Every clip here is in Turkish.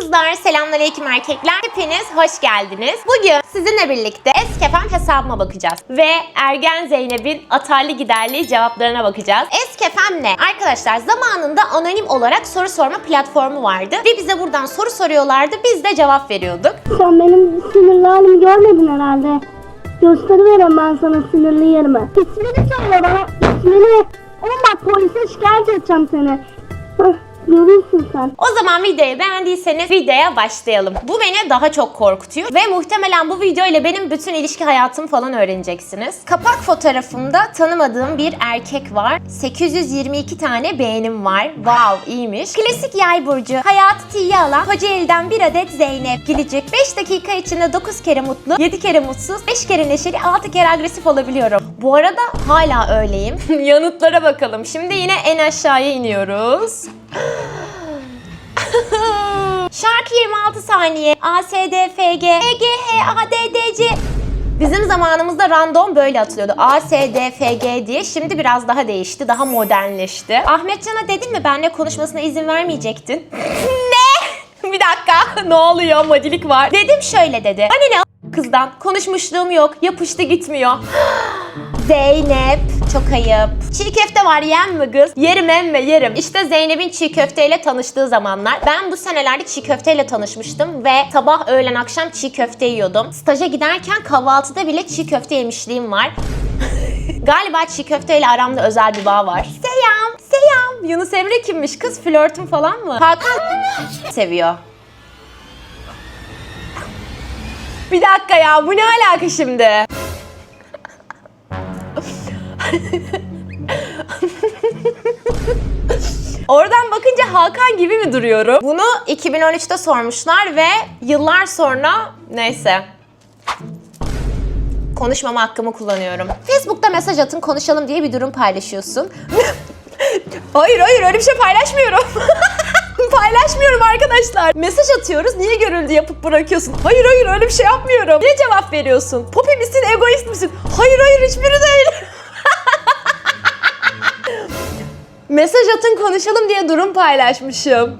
kızlar, selamünaleyküm erkekler. Hepiniz hoş geldiniz. Bugün sizinle birlikte Eskefem hesabıma bakacağız. Ve Ergen Zeynep'in atarlı giderli cevaplarına bakacağız. Eskefem ne? Arkadaşlar zamanında anonim olarak soru sorma platformu vardı. Ve bize buradan soru soruyorlardı. Biz de cevap veriyorduk. Sen benim sinirli halimi görmedin herhalde. Gösteriverem ben sana sinirli yerimi. İsmini söyle bana ismini. Oğlum bak polise şikayet edeceğim seni. Görürsün sen. O zaman videoyu beğendiyseniz videoya başlayalım. Bu beni daha çok korkutuyor ve muhtemelen bu video ile benim bütün ilişki hayatımı falan öğreneceksiniz. Kapak fotoğrafımda tanımadığım bir erkek var. 822 tane beğenim var. Wow iyiymiş. Klasik yay burcu. Hayatı tiye alan Kocaeli'den bir adet Zeynep. Gelecek 5 dakika içinde 9 kere mutlu, 7 kere mutsuz, 5 kere neşeli, 6 kere agresif olabiliyorum. Bu arada hala öyleyim. Yanıtlara bakalım. Şimdi yine en aşağıya iniyoruz. Şarkı 26 saniye. A, S, D, F, G, E, G, H, A, D, D, C. Bizim zamanımızda random böyle atılıyordu. A, S, D, F, G diye. Şimdi biraz daha değişti. Daha modernleşti. Ahmetcan'a dedim mi benimle konuşmasına izin vermeyecektin? ne? Bir dakika. ne oluyor? Madilik var. Dedim şöyle dedi. Hani ne kızdan? Konuşmuşluğum yok. Yapıştı gitmiyor. Zeynep çok ayıp. Çiğ köfte var yen mi kız? Yerim emme yerim. İşte Zeynep'in çiğ köfteyle tanıştığı zamanlar. Ben bu senelerde çiğ köfteyle tanışmıştım ve sabah öğlen akşam çiğ köfte yiyordum. Staja giderken kahvaltıda bile çiğ köfte yemişliğim var. Galiba çiğ köfteyle aramda özel bir bağ var. Selam, selam. Yunus Emre kimmiş kız? Flörtüm falan mı? Hakan seviyor. Bir dakika ya bu ne alaka şimdi? Oradan bakınca Hakan gibi mi duruyorum? Bunu 2013'te sormuşlar ve yıllar sonra neyse. Konuşmama hakkımı kullanıyorum. Facebook'ta mesaj atın konuşalım diye bir durum paylaşıyorsun. hayır hayır öyle bir şey paylaşmıyorum. Paylaşmıyorum arkadaşlar. Mesaj atıyoruz. Niye görüldü yapıp bırakıyorsun? Hayır hayır öyle bir şey yapmıyorum. Ne cevap veriyorsun? Popi misin, egoist misin? Hayır hayır hiçbiri değil. Mesaj atın konuşalım diye durum paylaşmışım.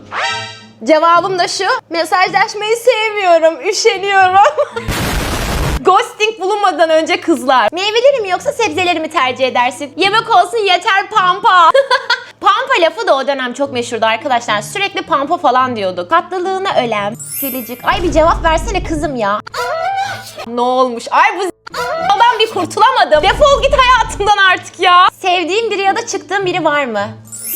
Cevabım da şu. Mesajlaşmayı sevmiyorum. Üşeniyorum. Ghosting bulunmadan önce kızlar. Meyveleri mi yoksa sebzeleri mi tercih edersin? Yemek olsun yeter pampa. pampa lafı da o dönem çok meşhurdu arkadaşlar. Sürekli pampa falan diyorduk. Tatlılığına ölem. Gülücük. Ay bir cevap versene kızım ya. ne olmuş? Ay bu Ondan bir kurtulamadım. Defol git hayatımdan artık ya. Sevdiğim biri ya da çıktığım biri var mı?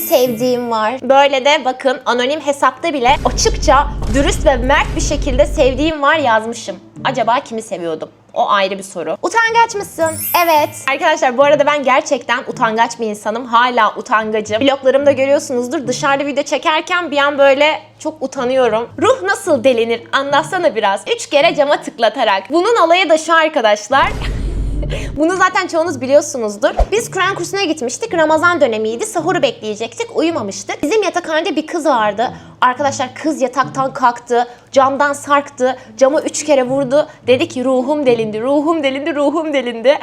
Sevdiğim var. Böyle de bakın anonim hesapta bile açıkça dürüst ve mert bir şekilde sevdiğim var yazmışım. Acaba kimi seviyordum? O ayrı bir soru. Utangaç mısın? Evet. Arkadaşlar bu arada ben gerçekten utangaç bir insanım. Hala utangacım. Vloglarımda görüyorsunuzdur. Dışarıda video çekerken bir an böyle çok utanıyorum. Ruh nasıl delinir? Anlatsana biraz. Üç kere cama tıklatarak. Bunun olayı da şu arkadaşlar. Bunu zaten çoğunuz biliyorsunuzdur. Biz Kur'an kursuna gitmiştik. Ramazan dönemiydi. Sahuru bekleyecektik. Uyumamıştık. Bizim yatakhanede bir kız vardı. Arkadaşlar kız yataktan kalktı. Camdan sarktı. Cama üç kere vurdu. Dedi ki ruhum delindi, ruhum delindi, ruhum delindi.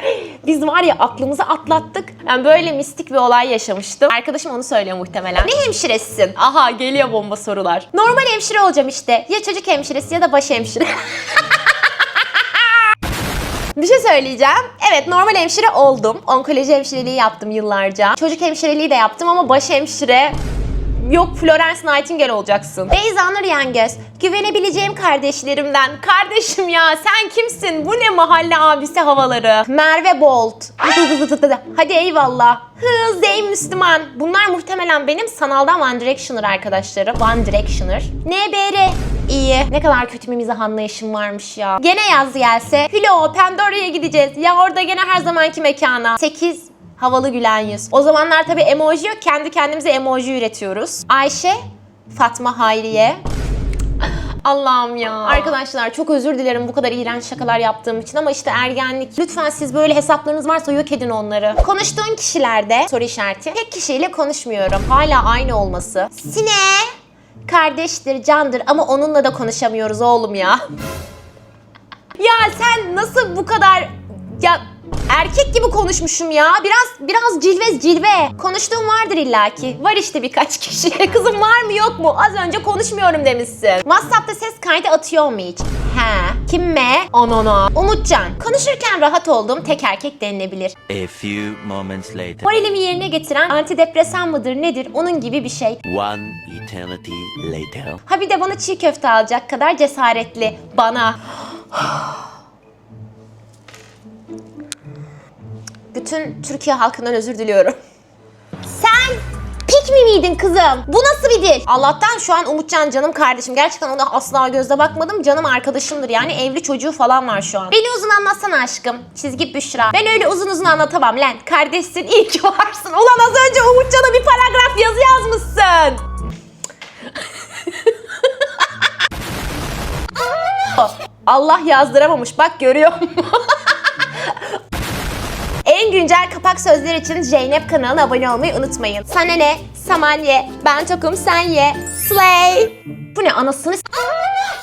Biz var ya aklımızı atlattık. Yani böyle mistik bir olay yaşamıştım. Arkadaşım onu söylüyor muhtemelen. Ne hemşiresisin? Aha geliyor bomba sorular. Normal hemşire olacağım işte. Ya çocuk hemşiresi ya da baş hemşire. Bir şey söyleyeceğim. Evet normal hemşire oldum. Onkoloji hemşireliği yaptım yıllarca. Çocuk hemşireliği de yaptım ama baş hemşire Yok Florence Nightingale olacaksın. Beyza Nur Yengöz. Güvenebileceğim kardeşlerimden. Kardeşim ya sen kimsin? Bu ne mahalle abisi havaları? Merve Bolt. Hadi eyvallah. Hı, Zeyn Müslüman. Bunlar muhtemelen benim sanaldan One Directioner arkadaşlarım. One Directioner. NBR. İyi. Ne kadar kötü bir mizah anlayışım varmış ya. Gene yaz gelse. Hilo Pandora'ya gideceğiz. Ya orada gene her zamanki mekana. 8 Havalı gülen yüz. O zamanlar tabii emoji yok. Kendi kendimize emoji üretiyoruz. Ayşe, Fatma Hayriye. Allah'ım ya. Arkadaşlar çok özür dilerim bu kadar iğrenç şakalar yaptığım için ama işte ergenlik. Lütfen siz böyle hesaplarınız varsa yok edin onları. Konuştuğun kişilerde soru işareti. Tek kişiyle konuşmuyorum. Hala aynı olması. Sine kardeştir, candır ama onunla da konuşamıyoruz oğlum ya. ya sen nasıl bu kadar ya Erkek gibi konuşmuşum ya. Biraz biraz cilvez cilve. Konuştuğum vardır illaki. Var işte birkaç kişi. Kızım var mı yok mu? Az önce konuşmuyorum demişsin. WhatsApp'ta ses kaydı atıyor mu hiç? He. Kimme? Anana. Umutcan. Konuşurken rahat olduğum tek erkek denilebilir. A few moments later. Moralimi yerine getiren antidepresan mıdır nedir? Onun gibi bir şey. One eternity later. Ha bir de bana çiğ köfte alacak kadar cesaretli. Bana. Bütün Türkiye halkından özür diliyorum. Sen pik mi miydin kızım? Bu nasıl bir dil? Allah'tan şu an Umutcan canım kardeşim. Gerçekten ona asla gözle bakmadım. Canım arkadaşımdır yani evli çocuğu falan var şu an. Beni uzun anlatsana aşkım. Çizgi Büşra. Ben öyle uzun uzun anlatamam lan. Kardeşsin iyi ki varsın. Ulan az önce Umutcan'a bir paragraf yazı yazmışsın. Allah yazdıramamış bak görüyor musun? Güncel kapak sözler için Zeynep kanalına abone olmayı unutmayın. Sana ne? Saman ye. Ben tokum sen ye. Slay. Bu ne anasını s-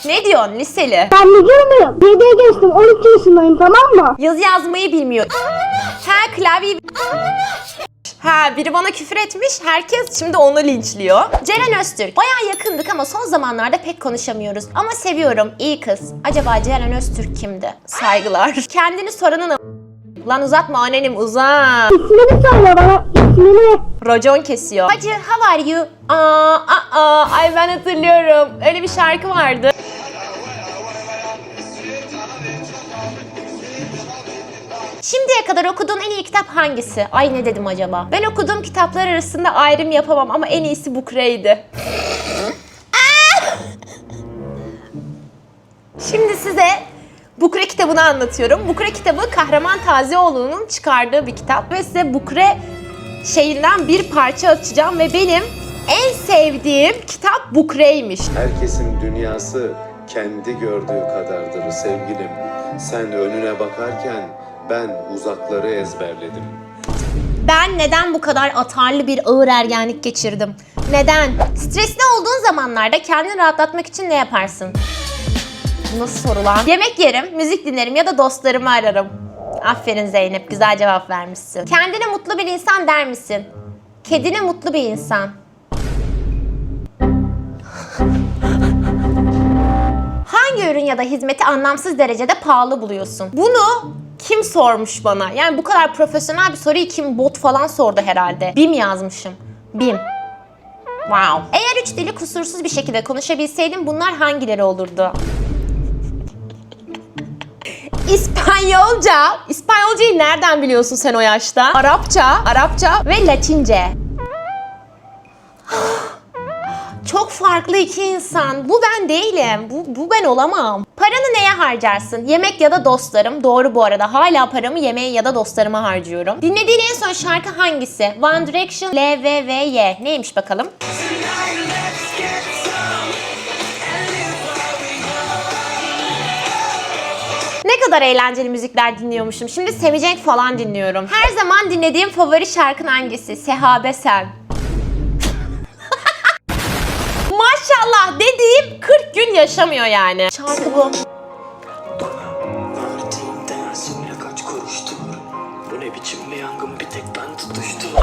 Ne diyorsun liseli? Ben de görmüyorum. 7'ye geçtim 12 yaşındayım tamam mı? Yazı yazmayı bilmiyor. Ha klavye... Ha biri bana küfür etmiş. Herkes şimdi onu linçliyor. Ceren Öztürk. Baya yakındık ama son zamanlarda pek konuşamıyoruz. Ama seviyorum. iyi kız. Acaba Ceren Öztürk kimdi? Saygılar. Kendini soranın Lan uzatma annenim uzat. İsmini söyle bana ismini. Racon kesiyor. Hacı how are you? Aa, aa, aa. Ay ben hatırlıyorum. Öyle bir şarkı vardı. Şimdiye kadar okuduğun en iyi kitap hangisi? Ay ne dedim acaba? Ben okuduğum kitaplar arasında ayrım yapamam ama en iyisi Bukre'ydi. Şimdi size Bukre kitabını anlatıyorum. Bukre kitabı Kahraman Tazioğlu'nun çıkardığı bir kitap ve size Bukre şeyinden bir parça açacağım ve benim en sevdiğim kitap Bukre'ymiş. Herkesin dünyası kendi gördüğü kadardır sevgilim. Sen önüne bakarken ben uzakları ezberledim. Ben neden bu kadar atarlı bir ağır ergenlik geçirdim? Neden? Stresli olduğun zamanlarda kendini rahatlatmak için ne yaparsın? Nasıl soru lan? Yemek yerim, müzik dinlerim ya da dostlarımı ararım. Aferin Zeynep, güzel cevap vermişsin. Kendine mutlu bir insan der misin? Kedine mutlu bir insan. Hangi ürün ya da hizmeti anlamsız derecede pahalı buluyorsun? Bunu kim sormuş bana? Yani bu kadar profesyonel bir soruyu kim bot falan sordu herhalde. Bim yazmışım. Bim. Wow. Eğer üç dili kusursuz bir şekilde konuşabilseydim bunlar hangileri olurdu? İspanyolca. İspanyolcayı nereden biliyorsun sen o yaşta? Arapça, Arapça ve Latince. Çok farklı iki insan. Bu ben değilim. Bu, bu ben olamam. Paranı neye harcarsın? Yemek ya da dostlarım. Doğru bu arada. Hala paramı yemeğe ya da dostlarıma harcıyorum. Dinlediğin en son şarkı hangisi? One Direction, L, V, V, Y. Neymiş bakalım? Ne kadar eğlenceli müzikler dinliyormuşum. Şimdi Semicenk falan dinliyorum. Her zaman dinlediğim favori şarkın hangisi? Sehabe Sen. Maşallah dediğim 40 gün yaşamıyor yani. Şarkı bu.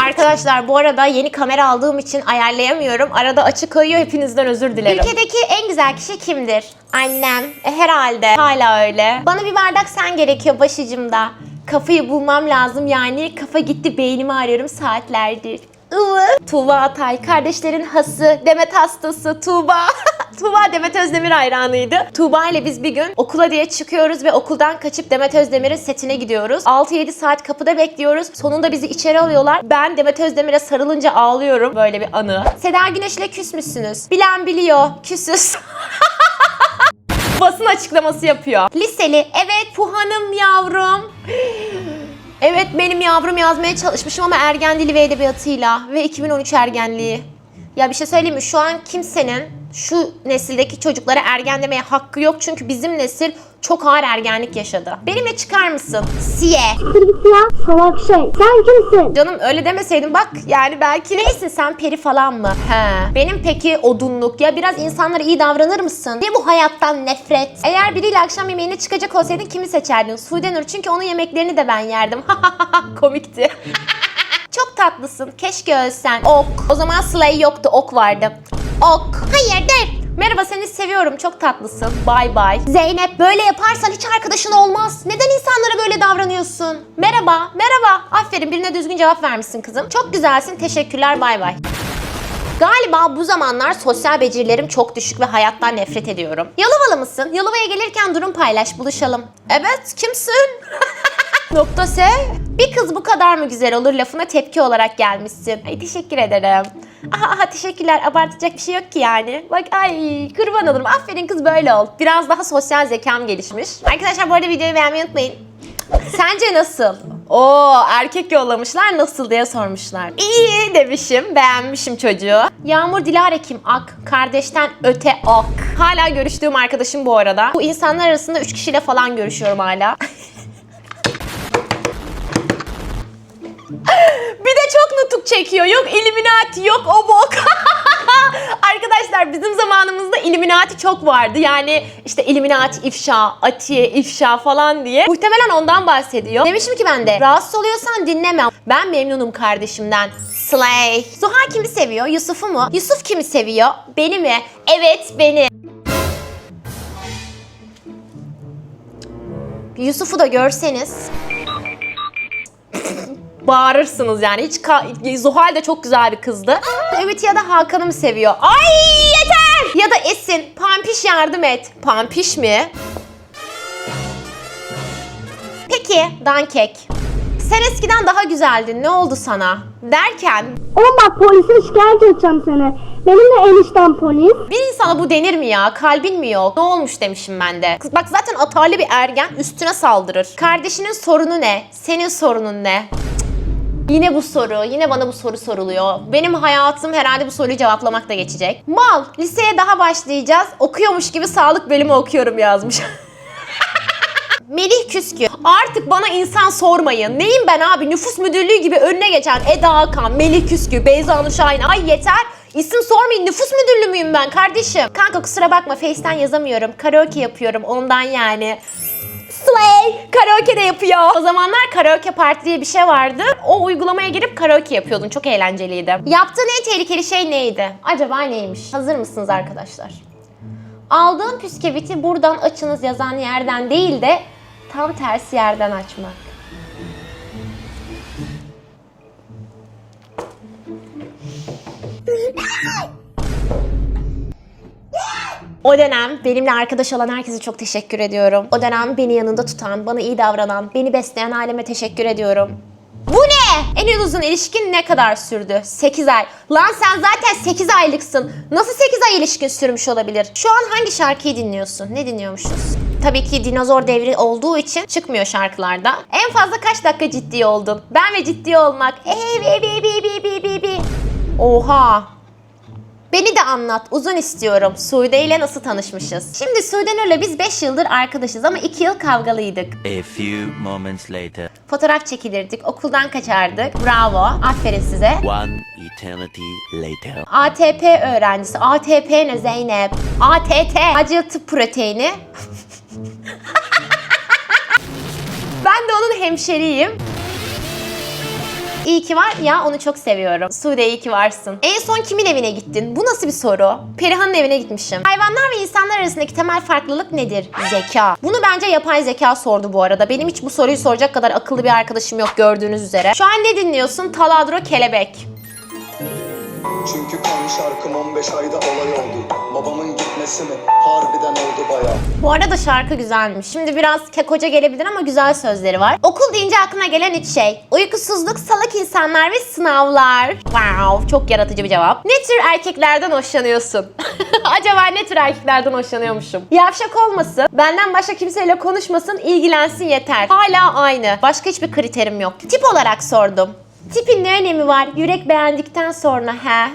Arkadaşlar bu arada yeni kamera aldığım için ayarlayamıyorum. Arada açık kayıyor hepinizden özür dilerim. Ülkedeki en güzel kişi kimdir? Annem. E, herhalde. Hala öyle. Bana bir bardak sen gerekiyor başucumda. Kafayı bulmam lazım yani. Kafa gitti beynimi arıyorum saatlerdir. Iı. Tuğba Atay. Kardeşlerin hası. Demet hastası. Tuğba. Tuğba Demet Özdemir hayranıydı. Tuğba ile biz bir gün okula diye çıkıyoruz ve okuldan kaçıp Demet Özdemir'in setine gidiyoruz. 6-7 saat kapıda bekliyoruz. Sonunda bizi içeri alıyorlar. Ben Demet Özdemir'e sarılınca ağlıyorum. Böyle bir anı. Seda Güneş'le küsmüşsünüz. Bilen biliyor. Küsüz. Basın açıklaması yapıyor. Liseli. Evet Puhan'ım yavrum. Evet benim yavrum yazmaya çalışmışım ama ergen dili ve edebiyatıyla ve 2013 ergenliği. Ya bir şey söyleyeyim mi? Şu an kimsenin şu nesildeki çocuklara ergen demeye hakkı yok çünkü bizim nesil çok ağır ergenlik yaşadı. Benimle çıkar mısın? Siye. Ya salak şey. Sen kimsin? Canım öyle demeseydin bak yani belki neysin sen peri falan mı? He. Benim peki odunluk ya biraz insanlara iyi davranır mısın? Ne bu hayattan nefret? Eğer biriyle akşam yemeğine çıkacak olsaydın kimi seçerdin? Sude Nur çünkü onun yemeklerini de ben yerdim. Komikti. Çok tatlısın. Keşke ölsen. Ok. O zaman Slay yoktu. Ok vardı. Ok. Hayırdır? Merhaba seni seviyorum. Çok tatlısın. Bay bay. Zeynep böyle yaparsan hiç arkadaşın olmaz. Neden insanlara böyle davranıyorsun? Merhaba. Merhaba. Aferin birine düzgün cevap vermişsin kızım. Çok güzelsin. Teşekkürler. Bay bay. Galiba bu zamanlar sosyal becerilerim çok düşük ve hayattan nefret ediyorum. Yalovalı mısın? Yalova'ya gelirken durum paylaş, buluşalım. Evet, kimsin? Nokta S. Bir kız bu kadar mı güzel olur lafına tepki olarak gelmişsin. Ay teşekkür ederim. Aha, aha teşekkürler. Abartacak bir şey yok ki yani. Bak ay kurban olurum. Aferin kız böyle ol. Biraz daha sosyal zekam gelişmiş. Arkadaşlar bu arada videoyu beğenmeyi unutmayın. Sence nasıl? Oo erkek yollamışlar nasıl diye sormuşlar. İyi demişim beğenmişim çocuğu. Yağmur Dilara kim? Ak. Kardeşten öte ak. Hala görüştüğüm arkadaşım bu arada. Bu insanlar arasında 3 kişiyle falan görüşüyorum hala. Bir de çok nutuk çekiyor. Yok Illuminati, yok o bok. Arkadaşlar bizim zamanımızda Illuminati çok vardı. Yani işte Illuminati ifşa, Atiye ifşa falan diye. Muhtemelen ondan bahsediyor. Demişim ki ben de rahatsız oluyorsan dinleme. Ben memnunum kardeşimden. Slay. Zuhal kimi seviyor? Yusuf'u mu? Yusuf kimi seviyor? Beni mi? Evet beni. Yusuf'u da görseniz bağırırsınız yani. Hiç Zuhal de çok güzel bir kızdı. Ümit ya da Hakan'ı mı seviyor? Ay yeter! Ya da Esin. Pampiş yardım et. Pampiş mi? Peki Dankek. Sen eskiden daha güzeldin. Ne oldu sana? Derken Oğlum bak polise şikayet edeceğim seni. Benim de eniştem polis. bir insana bu denir mi ya? Kalbin mi yok? Ne olmuş demişim ben de. Kız bak zaten atarlı bir ergen üstüne saldırır. Kardeşinin sorunu ne? Senin sorunun ne? Yine bu soru, yine bana bu soru soruluyor. Benim hayatım herhalde bu soruyu cevaplamakla geçecek. Mal, liseye daha başlayacağız. Okuyormuş gibi sağlık bölümü okuyorum yazmış. Melih Küskü. Artık bana insan sormayın. Neyim ben abi? Nüfus müdürlüğü gibi önüne geçen Eda Hakan, Melih Küskü, Beyza Nur Şahin. Ay yeter. İsim sormayın. Nüfus müdürlüğü müyüm ben kardeşim? Kanka kusura bakma Face'ten yazamıyorum. Karaoke yapıyorum ondan yani. Slay! Karaoke de yapıyor. O zamanlar karaoke parti diye bir şey vardı. O uygulamaya girip karaoke yapıyordun. Çok eğlenceliydi. Yaptığın en tehlikeli şey neydi? Acaba neymiş? Hazır mısınız arkadaşlar? Aldığın püskeviti buradan açınız yazan yerden değil de tam tersi yerden açmak. O dönem benimle arkadaş olan herkese çok teşekkür ediyorum. O dönem beni yanında tutan, bana iyi davranan, beni besleyen aileme teşekkür ediyorum. Bu ne? En uzun ilişkin ne kadar sürdü? 8 ay. Lan sen zaten 8 aylıksın. Nasıl 8 ay ilişkin sürmüş olabilir? Şu an hangi şarkıyı dinliyorsun? Ne dinliyormuşuz? Tabii ki dinozor devri olduğu için çıkmıyor şarkılarda. En fazla kaç dakika ciddi oldun? Ben ve ciddi olmak. Ey bi bi bi bi bi bi bi. Oha. Beni de anlat. Uzun istiyorum. Sude ile nasıl tanışmışız? Şimdi Sude Nur'la biz 5 yıldır arkadaşız ama 2 yıl kavgalıydık. A few moments later. Fotoğraf çekilirdik, okuldan kaçardık. Bravo. Aferin size. One eternity later. ATP öğrencisi. ATP ne Zeynep? ATT. Acı tıp proteini. ben de onun hemşeriyim. İyi ki var ya onu çok seviyorum. Sude iyi ki varsın. En son kimin evine gittin? Bu nasıl bir soru? Perihan'ın evine gitmişim. Hayvanlar ve insanlar arasındaki temel farklılık nedir? Zeka. Bunu bence yapay zeka sordu bu arada. Benim hiç bu soruyu soracak kadar akıllı bir arkadaşım yok gördüğünüz üzere. Şu an ne dinliyorsun? Taladro Kelebek. Çünkü kan şarkım 15 ayda olay oldu Babamın gitmesi mi harbiden Bu arada şarkı güzelmiş. Şimdi biraz kekoca gelebilir ama güzel sözleri var. Okul deyince aklına gelen üç şey. Uykusuzluk, salak insanlar ve sınavlar. Wow, çok yaratıcı bir cevap. Ne tür erkeklerden hoşlanıyorsun? Acaba ne tür erkeklerden hoşlanıyormuşum? Yavşak olmasın, benden başka kimseyle konuşmasın, ilgilensin yeter. Hala aynı. Başka hiçbir kriterim yok. Tip olarak sordum. Tipin ne önemi var? Yürek beğendikten sonra he?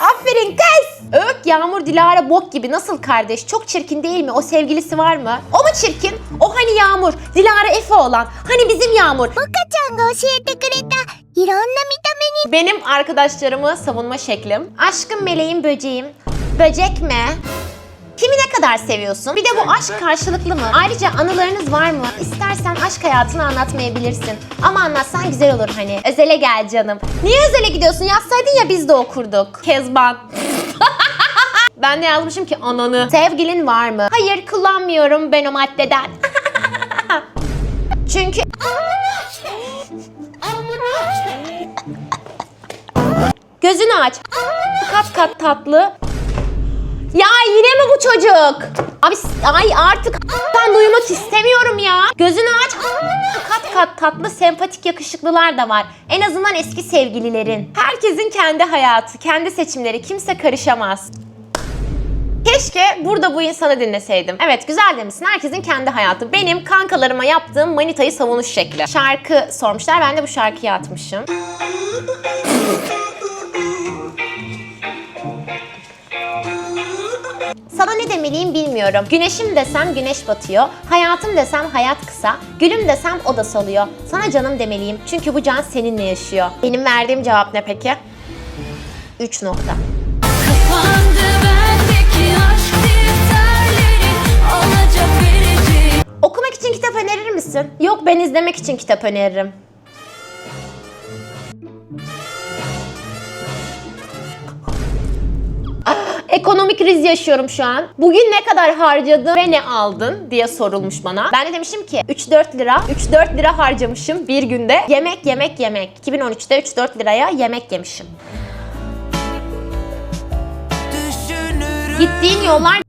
Aferin kız. Öök, Yağmur, Dilara bok gibi nasıl kardeş? Çok çirkin değil mi? O sevgilisi var mı? O mu çirkin? O hani Yağmur, Dilara Efe olan. Hani bizim Yağmur. ちゃんが教えてくれたいろんな見た目に Benim arkadaşlarımı savunma şeklim. Aşkım meleğim böceğim. Böcek mi? Kimi ne kadar seviyorsun? Bir de bu aşk karşılıklı mı? Ayrıca anılarınız var mı? İstersen aşk hayatını anlatmayabilirsin. Ama anlatsan güzel olur hani. Özele gel canım. Niye özele gidiyorsun? Yazsaydın ya biz de okurduk. Kezban. ben de yazmışım ki ananı. Sevgilin var mı? Hayır kullanmıyorum ben o maddeden. Çünkü Gözünü aç. Kat kat tatlı. Ya yine mi bu çocuk? Abi ay artık ben duymak istemiyorum ya. Gözünü aç. Kat kat tatlı sempatik yakışıklılar da var. En azından eski sevgililerin. Herkesin kendi hayatı, kendi seçimleri. Kimse karışamaz. Keşke burada bu insanı dinleseydim. Evet güzel demişsin. Herkesin kendi hayatı. Benim kankalarıma yaptığım manitayı savunuş şekli. Şarkı sormuşlar. Ben de bu şarkıyı atmışım. Sana ne demeliyim bilmiyorum. Güneşim desem güneş batıyor. Hayatım desem hayat kısa. Gülüm desem o da soluyor. Sana canım demeliyim çünkü bu can seninle yaşıyor. Benim verdiğim cevap ne peki? 3 nokta. Kapandı bendeki aşk defterleri Alacak verecek Okumak için kitap önerir misin? Yok ben izlemek için kitap öneririm. Ekonomik kriz yaşıyorum şu an. Bugün ne kadar harcadın ve ne aldın diye sorulmuş bana. Ben de demişim ki 3-4 lira. 3-4 lira harcamışım bir günde. Yemek yemek yemek. 2013'te 3-4 liraya yemek yemişim. Gittiğin yollar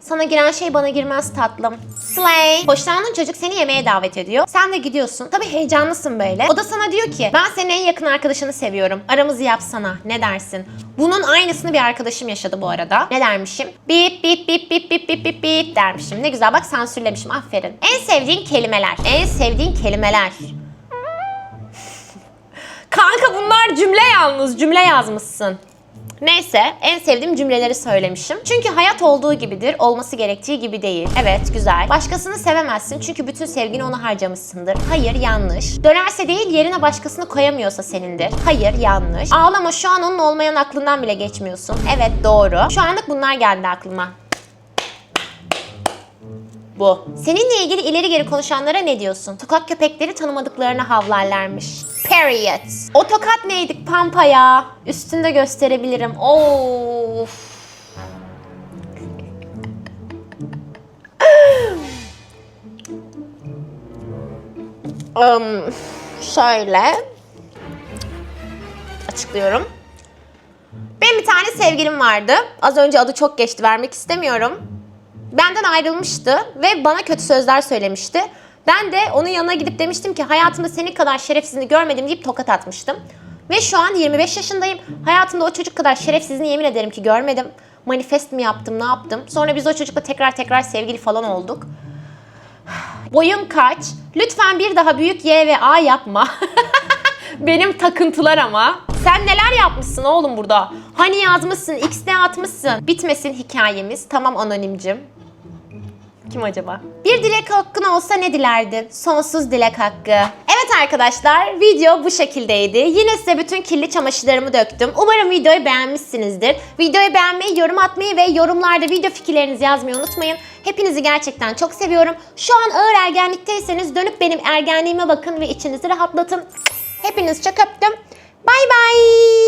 sana giren şey bana girmez tatlım. Slay. Hoşlandığın çocuk seni yemeğe davet ediyor. Sen de gidiyorsun. Tabii heyecanlısın böyle. O da sana diyor ki ben senin en yakın arkadaşını seviyorum. Aramızı yapsana. Ne dersin? Bunun aynısını bir arkadaşım yaşadı bu arada. Ne dermişim? Bip bip bip bip bip bip bip bip dermişim. Ne güzel bak sansürlemişim. Aferin. En sevdiğin kelimeler. En sevdiğin kelimeler. Kanka bunlar cümle yalnız. Cümle yazmışsın. Neyse en sevdiğim cümleleri söylemişim. Çünkü hayat olduğu gibidir, olması gerektiği gibi değil. Evet güzel. Başkasını sevemezsin çünkü bütün sevgini ona harcamışsındır. Hayır yanlış. Dönerse değil yerine başkasını koyamıyorsa senindir. Hayır yanlış. Ağlama şu an onun olmayan aklından bile geçmiyorsun. Evet doğru. Şu anlık bunlar geldi aklıma. Bu. Seninle ilgili ileri geri konuşanlara ne diyorsun? Sokak köpekleri tanımadıklarına havlarlarmış. Period. O tokat neydi pampa ya? Üstünde gösterebilirim. Of. um, şöyle açıklıyorum. Benim bir tane sevgilim vardı. Az önce adı çok geçti vermek istemiyorum benden ayrılmıştı ve bana kötü sözler söylemişti. Ben de onun yanına gidip demiştim ki hayatımda senin kadar şerefsizini görmedim deyip tokat atmıştım. Ve şu an 25 yaşındayım. Hayatımda o çocuk kadar şerefsizini yemin ederim ki görmedim. Manifest mi yaptım, ne yaptım? Sonra biz o çocukla tekrar tekrar sevgili falan olduk. Boyun kaç? Lütfen bir daha büyük Y ve A yapma. Benim takıntılar ama. Sen neler yapmışsın oğlum burada? Hani yazmışsın, X'de atmışsın. Bitmesin hikayemiz. Tamam anonimcim. Kim acaba? Bir dilek hakkın olsa ne dilerdin? Sonsuz dilek hakkı. Evet arkadaşlar video bu şekildeydi. Yine size bütün kirli çamaşırlarımı döktüm. Umarım videoyu beğenmişsinizdir. Videoyu beğenmeyi, yorum atmayı ve yorumlarda video fikirlerinizi yazmayı unutmayın. Hepinizi gerçekten çok seviyorum. Şu an ağır ergenlikteyseniz dönüp benim ergenliğime bakın ve içinizi rahatlatın. Hepinizi çok. Bay bay.